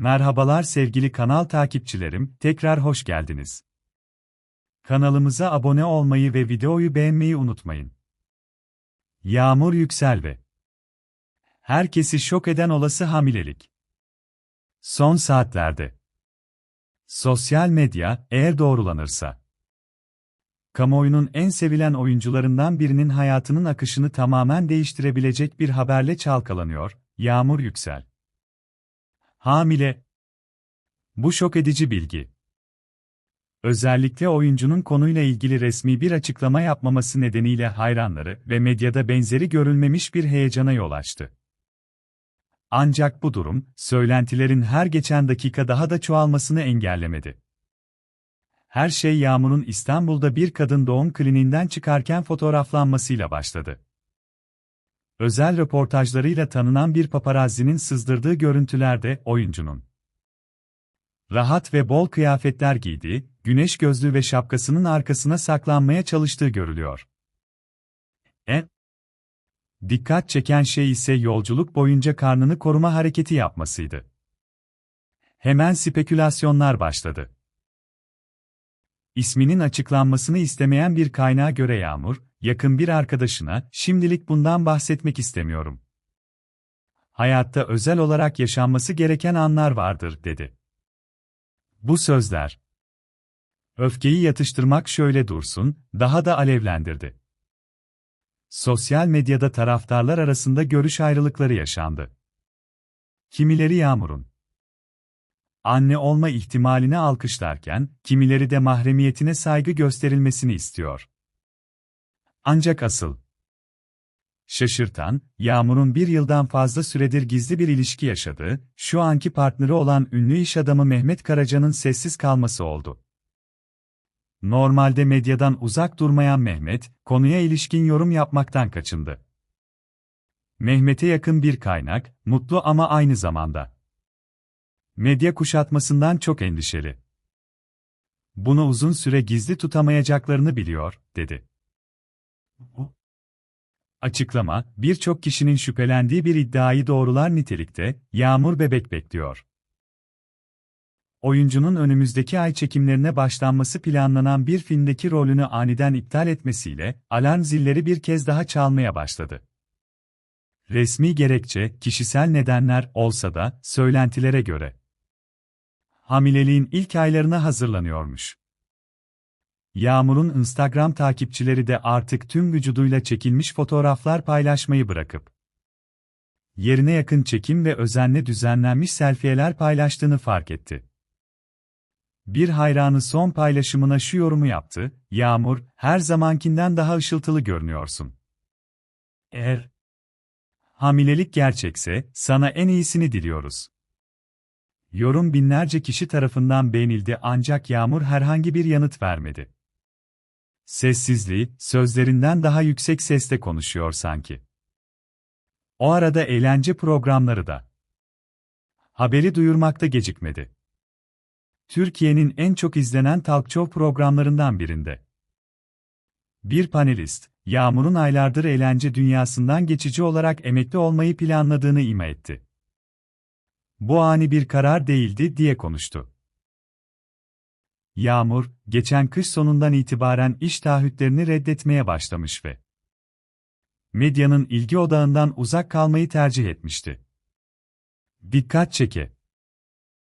Merhabalar sevgili kanal takipçilerim, tekrar hoş geldiniz. Kanalımıza abone olmayı ve videoyu beğenmeyi unutmayın. Yağmur Yüksel ve Herkesi şok eden olası hamilelik. Son saatlerde. Sosyal medya, eğer doğrulanırsa. Kamuoyunun en sevilen oyuncularından birinin hayatının akışını tamamen değiştirebilecek bir haberle çalkalanıyor, Yağmur Yüksel. Hamile. Bu şok edici bilgi. Özellikle oyuncunun konuyla ilgili resmi bir açıklama yapmaması nedeniyle hayranları ve medyada benzeri görülmemiş bir heyecana yol açtı. Ancak bu durum, söylentilerin her geçen dakika daha da çoğalmasını engellemedi. Her şey Yağmur'un İstanbul'da bir kadın doğum kliniğinden çıkarken fotoğraflanmasıyla başladı. Özel röportajlarıyla tanınan bir paparazzinin sızdırdığı görüntülerde oyuncunun rahat ve bol kıyafetler giydiği, güneş gözlüğü ve şapkasının arkasına saklanmaya çalıştığı görülüyor. En dikkat çeken şey ise yolculuk boyunca karnını koruma hareketi yapmasıydı. Hemen spekülasyonlar başladı. İsminin açıklanmasını istemeyen bir kaynağa göre Yağmur, yakın bir arkadaşına, şimdilik bundan bahsetmek istemiyorum. Hayatta özel olarak yaşanması gereken anlar vardır, dedi. Bu sözler, öfkeyi yatıştırmak şöyle dursun, daha da alevlendirdi. Sosyal medyada taraftarlar arasında görüş ayrılıkları yaşandı. Kimileri Yağmur'un anne olma ihtimalini alkışlarken, kimileri de mahremiyetine saygı gösterilmesini istiyor. Ancak asıl şaşırtan, Yağmur'un bir yıldan fazla süredir gizli bir ilişki yaşadığı, şu anki partneri olan ünlü iş adamı Mehmet Karaca'nın sessiz kalması oldu. Normalde medyadan uzak durmayan Mehmet, konuya ilişkin yorum yapmaktan kaçındı. Mehmet'e yakın bir kaynak, mutlu ama aynı zamanda medya kuşatmasından çok endişeli. Bunu uzun süre gizli tutamayacaklarını biliyor, dedi. Açıklama, birçok kişinin şüphelendiği bir iddiayı doğrular nitelikte, Yağmur Bebek bekliyor. Oyuncunun önümüzdeki ay çekimlerine başlanması planlanan bir filmdeki rolünü aniden iptal etmesiyle, alarm zilleri bir kez daha çalmaya başladı. Resmi gerekçe, kişisel nedenler olsa da, söylentilere göre, hamileliğin ilk aylarına hazırlanıyormuş. Yağmur'un Instagram takipçileri de artık tüm vücuduyla çekilmiş fotoğraflar paylaşmayı bırakıp yerine yakın çekim ve özenle düzenlenmiş selfie'ler paylaştığını fark etti. Bir hayranı son paylaşımına şu yorumu yaptı, Yağmur, her zamankinden daha ışıltılı görünüyorsun. Eğer hamilelik gerçekse, sana en iyisini diliyoruz. Yorum binlerce kişi tarafından beğenildi ancak Yağmur herhangi bir yanıt vermedi. Sessizliği, sözlerinden daha yüksek sesle konuşuyor sanki. O arada eğlence programları da haberi duyurmakta gecikmedi. Türkiye'nin en çok izlenen talk show programlarından birinde. Bir panelist, Yağmur'un aylardır eğlence dünyasından geçici olarak emekli olmayı planladığını ima etti. Bu ani bir karar değildi diye konuştu. Yağmur, geçen kış sonundan itibaren iş taahhütlerini reddetmeye başlamış ve medyanın ilgi odağından uzak kalmayı tercih etmişti. Dikkat çeke.